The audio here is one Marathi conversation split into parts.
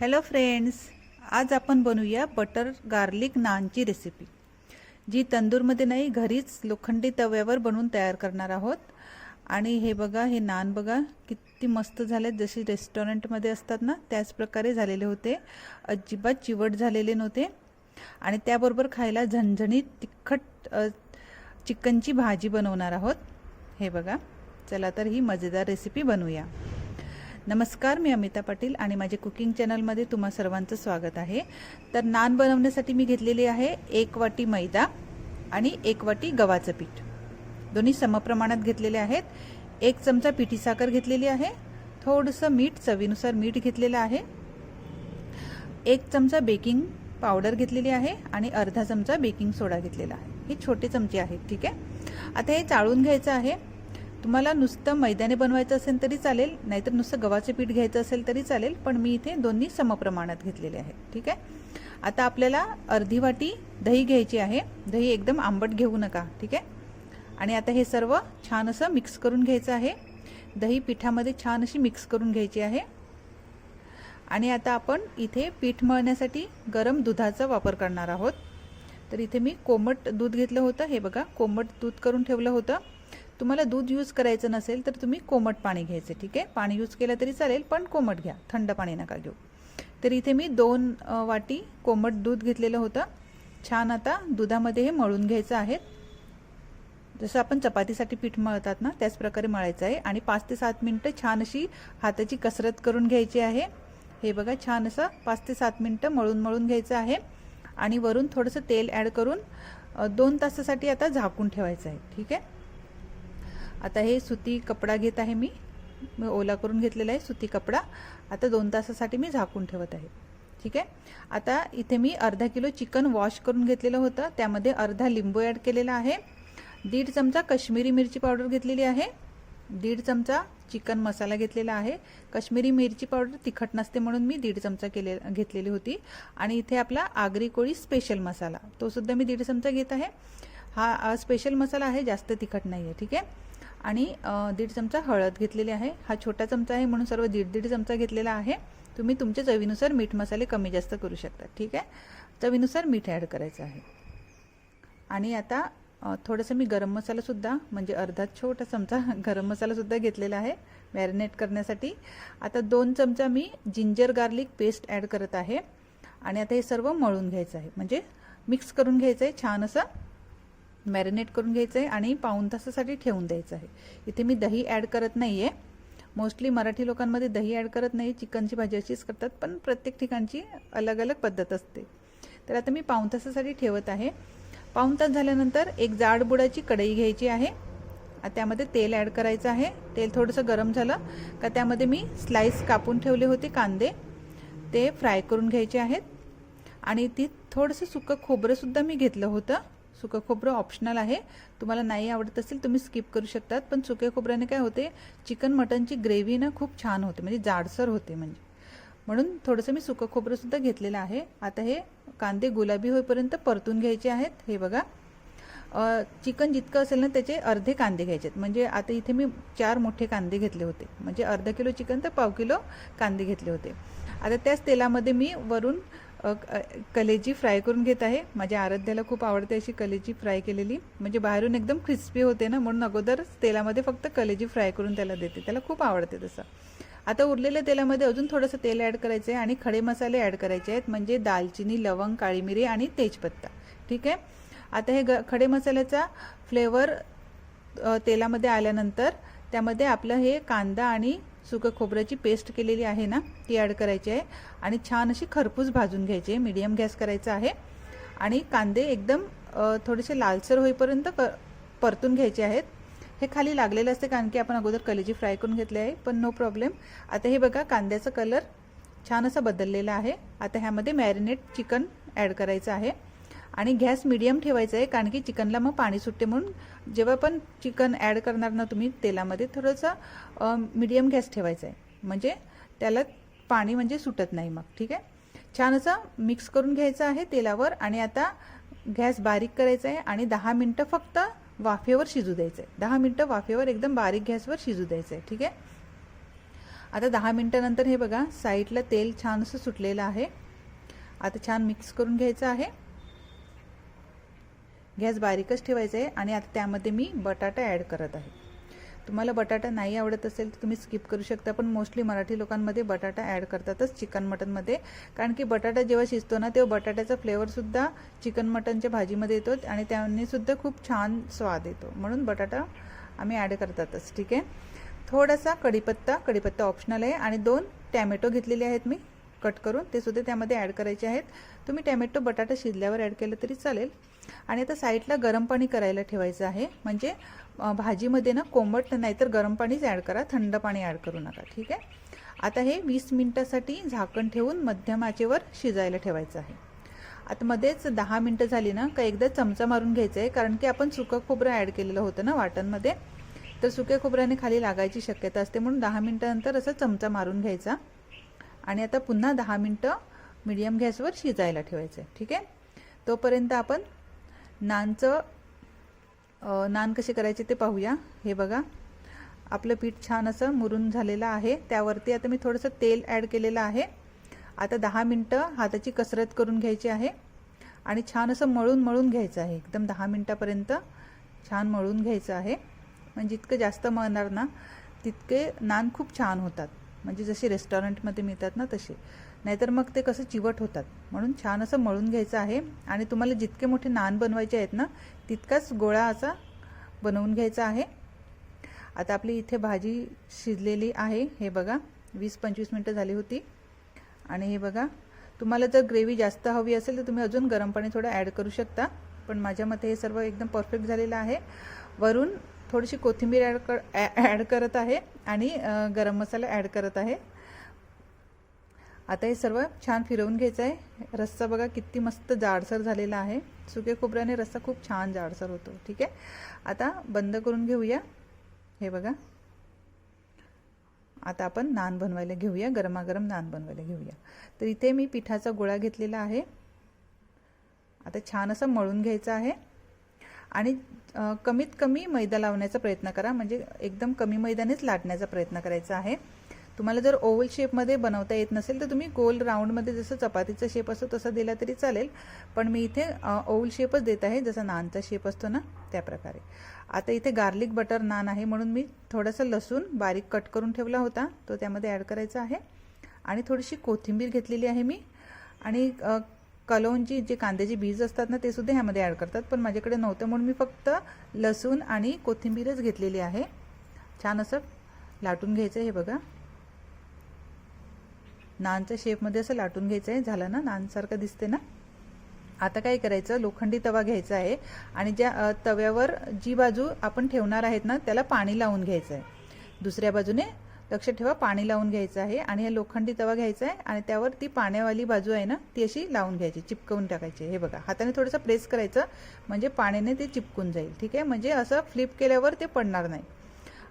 हॅलो फ्रेंड्स आज आपण बनवूया बटर गार्लिक नानची रेसिपी जी तंदूरमध्ये नाही घरीच लोखंडी तव्यावर बनवून तयार करणार आहोत. आणि हे बघा हे नान बघा किती मस्त झाले जशी रेस्टॉरंटमध्ये असतात ना त्याच प्रकारे झालेले होते. अजिबात चिवट झालेले नव्हते. आणि त्याबरोबर खायला झणझणीत तिखट चिकनची भाजी बनवणार आहोत. हे बघा चला तर ही मजेदार रेसिपी बनवूया. नमस्कार मी अमिता पाटील आणि माझे कुकिंग चॅनलमध्ये तुम्हा सर्वांचं स्वागत आहे. तर नान बनवण्यासाठी मी घेतलेली आहे एक वाटी मैदा आणि एक वाटी गव्हाचं पीठ. दोन्ही समप्रमाणात घेतलेले आहेत. एक चमचा पिठी साखर घेतलेली आहे. थोडंसं मीठ चवीनुसार मीठ घेतलेलं आहे. एक चमचा बेकिंग पावडर घेतलेली आहे आणि अर्धा चमचा बेकिंग सोडा घेतलेला आहे. हे छोटे चमचे आहेत ठीक आहे? आता हे चाळून घ्यायचं आहे. तुम्हाला नुसतं मैद्याने बनवायचं असेल तरी चालेल नाहीतर नुसतं गव्हाचं पीठ घ्यायचं असेल तरी चालेल पण मी इथे दोन्ही समप्रमाणात घेतलेले आहेत ठीक आहे? आता आपल्याला अर्धी वाटी दही घ्यायची आहे. दही एकदम आंबट घेऊ नका ठीक आहे? आणि आता हे सर्व छान असं मिक्स करून घ्यायचं आहे. दही पिठामध्ये छान अशी मिक्स करून घ्यायची आहे. आणि आता आपण इथे पीठ मळण्यासाठी गरम दुधाचा वापर करणार आहोत. तर इथे मी कोमट दूध घेतलं होतं. हे बघा कोमट दूध करून ठेवलं होतं. तुम्हाला दूध यूज करायचं नसेल तर तुम्ही कोमट पाणी घ्यायचं ठीक आहे? पाणी यूज केलं तरी चालेल पण कोमट घ्या. थंड पाणी नका घेऊ. तर इथे मी दोन वाटी कोमट दूध घेतलेलं होतं. छान आता दुधामध्ये हे मळून घ्यायचं आहे. जसं आपण चपातीसाठी पीठ मळतात ना त्याचप्रकारे मळायचं आहे. आणि पाच ते सात मिनटं छान अशी हाताची कसरत करून घ्यायची आहे. हे बघा छान असं पाच ते सात मिनटं मळून मळून घ्यायचं आहे. आणि वरून थोडंसं तेल ॲड करून दोन तासासाठी आता झाकून ठेवायचं आहे ठीक आहे? आता हे सुती कपडा घेत आहे मी. मी ओला करून घेतलेला आहे सुती कपडा. आता दोन तासासाठी मी झाकून ठेवत आहे. ठीक आहे? आता इथे मी अर्धा किलो चिकन वॉश करून घेतलेलं होतं. त्यामध्ये अर्धा लिंबू ॲड केलेला आहे. दीड चमचा कश्मीरी मिरची पावडर घेतलेली आहे. दीड चमचा चिकन मसाला घेतलेला आहे. कश्मीरी मिरची पावडर तिखट नसते म्हणून मी दीड चमचा केले घेतलेली होती. आणि इथे आपला आगरी कोळी स्पेशल मसाला तो सुद्धा मी दीड चमचा घेत आहे. हा स्पेशल मसाला आहे जास्त तिखट नाही आहे ठीक आहे? आणि दीड चमचा हळद घेतलेली आहे. हा छोटा चमचा आहे म्हणून सर्व दीड दीड चमचा घेतलेला आहे. तुम्ही तुमच्या चवीनुसार मीठ मसाले कमी जास्त करू शकता. ठीक आहे? चवीनुसार मीठ ॲड करायचं आहे. आणि आता थोडंसं मी गरम मसालासुद्धा म्हणजे अर्धा छोटा चमचा गरम मसालासुद्धा घेतलेला आहे मॅरिनेट करण्यासाठी. आता दोन चमचा मी जिंजर गार्लिक पेस्ट ॲड करत आहे. आणि आता हे सर्व मळून घ्यायचं आहे. म्हणजे मिक्स करून घ्यायचं आहे छान असं. मॅरिनेट करून घ्यायचं आहे आणि पाऊण तासासाठी ठेवून द्यायचं आहे. इथे मी दही ॲड करत नाही आहे मोस्टली मराठी लोकांमध्ये दही ॲड करत नाही चिकनची भाजी अशीच करतात पण प्रत्येक ठिकाणची अलग अलग पद्धत असते. तर आता मी पाऊण तासासाठी ठेवत आहे. पाऊण तास झाल्यानंतर एक जाड बुडाची कढई घ्यायची आहे. त्यामध्ये तेल ॲड करायचं आहे. तेल थोडंसं गरम झालं का त्यामध्ये मी स्लाईस कापून ठेवले होते कांदे. ते फ्राय करून घ्यायचे आहेत. आणि ती थोडंसं सुकं खोबरंसुद्धा मी घेतलं होतं. सुकं खोबरं ऑप्शनल आहे. तुम्हाला नाही आवडत असेल तुम्ही स्किप करू शकतात. पण सुक्या खोबऱ्याने काय होते चिकन मटनची ग्रेव्ही ना खूप छान होते. म्हणजे जाडसर होते म्हणजे. म्हणून थोडंसं मी सुकं खोबरंसुद्धा घेतलेलं आहे. आता हे कांदे गुलाबी होईपर्यंत परतून घ्यायचे आहेत. हे बघा. चिकन जितकं असेल ना त्याचे अर्धे कांदे घ्यायचे आहेत. म्हणजे आता इथे मी चार मोठे कांदे घेतले होते. म्हणजे अर्धा किलो चिकन तर पाव किलो कांदे घेतले होते. आता त्याच तेलामध्ये मी वरून कलेजी फ्राय करून घेत आहे. माझ्या आराध्याला खूप आवडते अशी कलेजी फ्राय केलेली. म्हणजे बाहेरून एकदम क्रिस्पी होते ना म्हणून अगोदर तेलामध्ये फक्त कलेजी फ्राय करून त्याला देते. त्याला खूप आवडते तसं. आता उरलेल्या तेलामध्ये अजून थोडंसं तेल ॲड करायचं आहे आणि खडे मसाले ॲड करायचे आहेत. म्हणजे दालचिनी लवंग काळी मिरी आणि तेजपत्ता. ठीक आहे? आता हे ग खडे मसाल्याचा फ्लेवर तेलामध्ये आल्यानंतर त्यामध्ये आपलं हे कांदा आणि सुकं खोबऱ्याची पेस्ट केलेली आहे ना ती ॲड करायची आहे. आणि छान अशी खरपूस भाजून घ्यायची आहे. मीडियम गॅस करायचा आहे. आणि कांदे एकदम थोडेसे लालसर होईपर्यंत क परतून घ्यायचे आहेत. हे खाली लागलेलं असते कारण की आपण अगोदर कलेजी फ्राय करून घेतले आहे पण नो प्रॉब्लेम आता हे बघा कांद्याचा कलर छान असा बदललेला आहे. आता ह्यामध्ये मॅरिनेट चिकन ॲड करायचं आहे. आणि गॅस मिडियम ठेवायचा आहे कारण की चिकनला मग पाणी सुटते म्हणून. जेव्हा पण चिकन ॲड करणार ना तुम्ही तेलामध्ये थोडंसं मिडियम गॅस ठेवायचा आहे. म्हणजे त्याला पाणी म्हणजे सुटत नाही मग ठीक आहे? छान असं मिक्स करून घ्यायचं आहे तेलावर आणि आता गॅस बारीक करायचा आहे आणि दहा मिनटं फक्त वाफेवर शिजू द्यायचं आहे. दहा मिनटं वाफेवर एकदम बारीक गॅसवर शिजू द्यायचं आहे ठीक आहे? आता दहा मिनटानंतर हे बघा साईडला तेल छान असं सुटलेलं आहे. आता छान मिक्स करून घ्यायचं आहे. गॅस बारीकच ठेवायचा आहे आणि आता त्यामध्ये मी बटाटा ॲड करत आहे. तुम्हाला बटाटा नाही आवडत असेल तर तुम्ही स्किप करू शकता पण मोस्टली मराठी लोकांमध्ये बटाटा ॲड करतातच चिकन मटनमध्ये. कारण की बटाटा जेव्हा शिजतो ना तेव्हा बटाट्याचा फ्लेवरसुद्धा चिकन मटनच्या भाजीमध्ये येतो आणि त्यांनीसुद्धा खूप छान स्वाद येतो. म्हणून बटाटा आम्ही ॲड करतातच ठीक आहे? थोडासा कढीपत्ता कढीपत्ता ऑप्शनल आहे आणि दोन टॅमॅटो घेतलेले आहेत मी. कट करून ते सुद्धा त्यामध्ये ॲड करायचे आहेत. तुम्ही टॅमॅटो बटाटा शिजल्यावर ॲड केलं तरी चालेल. आणि आता साईडला गरम पाणी करायला ठेवायचं आहे. म्हणजे भाजीमध्ये ना कोंबट नाहीतर गरम पाणीच ॲड करा. थंड पाणी ॲड करू नका. ठीक आहे? आता हे वीस मिनटासाठी झाकण ठेवून मध्यम आचेवर शिजायला ठेवायचं आहे. आता मध्येच दहा मिनटं झाली ना का एकदा चमचा मारून घ्यायचं आहे कारण की आपण सुकं खोबरं ॲड केलेलं होतं ना वाटणमध्ये. तर सुक्या खोबऱ्याने खाली लागायची शक्यता असते. म्हणून दहा मिनटानंतर असा चमचा मारून घ्यायचा. आणि आता पुन्हा दहा मिनटं मिडियम गॅसवर शिजायला ठेवायचं आहे ठीक आहे? तोपर्यंत आपण नानचं नान कसे करायचे ते पाहूया. हे बघा. आपलं पीठ छान असं मुरून झालेलं आहे. त्यावरती आता मी थोडंसं तेल ॲड केलेलं आहे. आता दहा मिनटं हाताची कसरत करून घ्यायची आहे. आणि छान असं मळून मळून घ्यायचं आहे. एकदम दहा मिनटापर्यंत छान मळून घ्यायचं आहे. म्हणजे जितकं जास्त मळणार ना तितके नान खूप छान होतात. म्हणजे जसे रेस्टॉरंटमध्ये मिळतात ना तसे. नाहीतर मग ते कसं चिवट होतात. म्हणून छान असं मळून घ्यायचं आहे. आणि तुम्हाला जितके मोठे नान बनवायचे आहेत ना तितकाच गोळा असा बनवून घ्यायचा आहे. आता आपली इथे भाजी शिजलेली आहे. हे बघा वीस पंचवीस मिनटं झाली होती. आणि हे बघा तुम्हाला जर ग्रेव्ही जास्त हवी असेल तर तुम्ही अजून गरम पाणी थोडं ॲड करू शकता. पण माझ्या मते हे सर्व एकदम परफेक्ट झालेलं आहे. वरून थोडीशी कोथिंबीर ॲड कर ॲड करत आहे आणि गरम मसाला ॲड करत आहे. आता हे सर्व छान फिरवून घ्यायचं आहे. रस्सा बघा किती मस्त जाडसर झालेला आहे. सुके खोबऱ्याने रस्सा खूप छान जाडसर होतो. ठीक आहे? आता बंद करून घेऊया. हे बघा. आता आपण नान बनवायला घेऊया. गरमागरम नान बनवायला घेऊया. तर इथे मी पिठाचा गोळा घेतलेला आहे. आता छान असं मळून घ्यायचं आहे. आणि कमीत कमी मैदा लावण्याचा प्रयत्न करा. म्हणजे एकदम कमी मैदानेच लाटण्याचा प्रयत्न करायचा आहे. तुम्हाला जर ओव्हल शेपमध्ये बनवता येत नसेल तर तुम्ही गोल राऊंडमध्ये जसं चपातीचा शेप असतो तसा दिला तरी चालेल. पण मी इथे ओव्हल शेपच देत आहे. जसा नानचा शेप असतो ना त्याप्रकारे आता इथे गार्लिक बटर नान आहे म्हणून मी थोडंसं लसूण बारीक कट करून ठेवला होता. तो त्यामध्ये ॲड करायचा आहे. आणि थोडीशी कोथिंबीर घेतलेली आहे मी. आणि अ, जे कांद्याचे बीज असतात ना ते सुद्धा ह्यामध्ये ॲड करतात. पण माझ्याकडे नव्हतं म्हणून मी फक्त लसूण आणि कोथिंबीरच घेतलेली आहे. छान असं लाटून घ्यायचं आहे हे बघा. नानच्या शेपमध्ये असं लाटून घ्यायचं आहे झालं ना नानसारखं दिसते ना? आता काय करायचं? लोखंडी तवा घ्यायचा आहे. आणि ज्या तव्यावर जी बाजू आपण ठेवणार आहेत ना त्याला पाणी लावून घ्यायचं आहे दुसऱ्या बाजूने लक्ष ठेवा पाणी लावून घ्यायचं आहे आणि हा लोखंडी तवा घ्यायचा आहे आणि त्यावर ती पाण्यावाली बाजू आहे ना ती अशी लावून घ्यायची चिपकवून टाकायची. हे बघा हाताने थोडंसं प्रेस करायचं म्हणजे पाण्याने ते चिपकून जाईल ठीक आहे? म्हणजे असं फ्लिप केल्यावर ते पडणार नाही.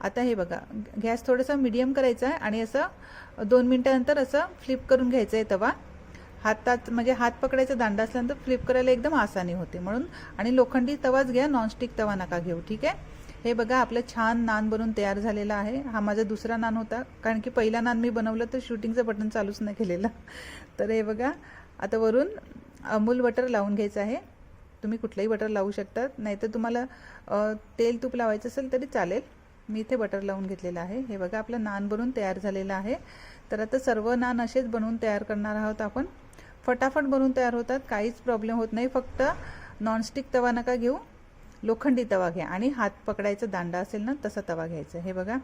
आता हे बघा गॅस थोडासा मिडियम करायचा आहे आणि असं दोन मिनटानंतर असं फ्लिप करून घ्यायचं आहे तवा. हातात म्हणजे हात पकडायचा दांडा असल्यानंतर फ्लिप करायला एकदम आसानी होते म्हणून. आणि लोखंडी तवाच घ्या नॉनस्टिक तवा नका घेऊ ठीक आहे? हे बघा आपलं छान नान बनून तयार झालेला आहे. हा माझा दुसरा नान होता. कारण की पहिला नान मी बनवलं तर शूटिंगचं बटन चालूच नाही केलेलं. तर हे बघा आता वरून अमूल बटर लावून घ्यायचं आहे. तुम्ही कुठलंही बटर लावू शकतात. नाहीतर तुम्हाला तेल तूप लावायचं असेल तरी चालेल. मी इथे बटर लावून घेतलेलं आहे. हे बघा आपलं नान बनून तयार झालेलं आहे. तर आता सर्व नान असेच बनवून तयार करणार आहोत आपण. फटाफट बनवून तयार होतात. काहीच प्रॉब्लेम होत नाही. फक्त नॉनस्टिक तवा नका घेऊ. लोखंडी तवा घ्या. आणि हात पकडायचा दांडा असेल ना तसा तवा घ्यायचा. हे बघा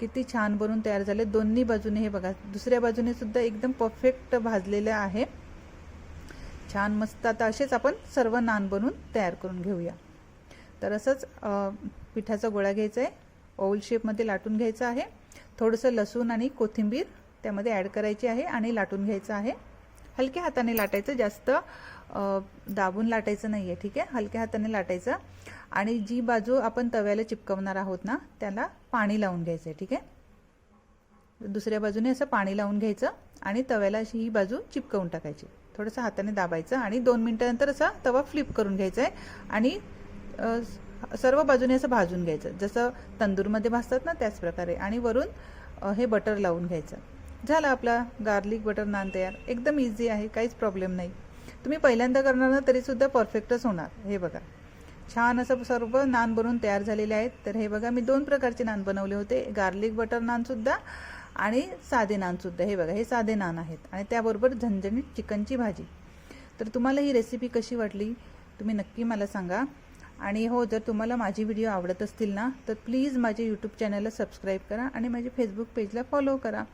किती छान बनून तयार झाले. दोन्ही बाजूने हे बघा. दुसऱ्या बाजूने सुद्धा एकदम परफेक्ट भाजलेलं आहे. छान मस्त. आता असेच आपण सर्व नान बनवून तयार करून घेऊया. तर असंच पिठाचा गोळा घ्यायचा आहे. ओल शेपमध्ये लाटून घ्यायचं आहे. थोडंसं लसूण आणि कोथिंबीर त्यामध्ये ॲड करायची आहे आणि लाटून घ्यायचं आहे. हलक्या हाताने लाटायचं. जास्त दाबून लाटायचं नाही आहे ठीक आहे? हलक्या हाताने लाटायचं. आणि जी बाजू आपण तव्याला चिपकवणार आहोत ना त्याला पाणी लावून घ्यायचं आहे ठीक आहे? दुसऱ्या बाजूने असं पाणी लावून घ्यायचं आणि तव्याला अशी ही बाजू चिपकवून टाकायची. थोडंसं हाताने दाबायचं आणि दोन मिनटानंतर असा तवा फ्लिप करून घ्यायचा आहे आणि सर्व बाजूने असं भाजून घ्यायचं. जसं तंदूरमध्ये भाजतात ना त्याच प्रकारे. आणि वरून हे बटर लावून घ्यायचं. झालं आपला गार्लिक बटर नान तयार. एकदम इझी आहे काहीच प्रॉब्लेम नाही. तुम्ही पहिल्यांदा करणार ना तरीसुद्धा परफेक्टच होणार. हे बघा. छान असं सर्व नान बनवून तयार झालेले आहेत. तर हे बघा मी दोन प्रकारचे नान बनवले होते. गार्लिक बटर नानसुद्धा आणि साधे नानसुद्धा हे बघा हे साधे नान आहेत. आणि त्याबरोबर झणझणीत चिकनची भाजी. तर तुम्हाला ही रेसिपी कशी वाटली? तुम्ही नक्की मला सांगा. आणि हो जर तुम्हाला माझी व्हिडिओ आवडत असतील ना तर प्लीज माझे यूट्यूब चॅनलला सबस्क्राईब करा आणि माझे फेसबुक पेजला फॉलो करा.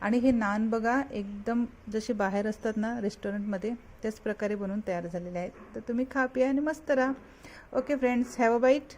आणि हे नान बघा एकदम जसे बाहेर असतात ना रेस्टॉरंटमध्ये त्याच प्रकारे बनवून तयार झालेले आहेत. तर तुम्ही खा पिया आणि मस्त राहा. Okay friends have a bite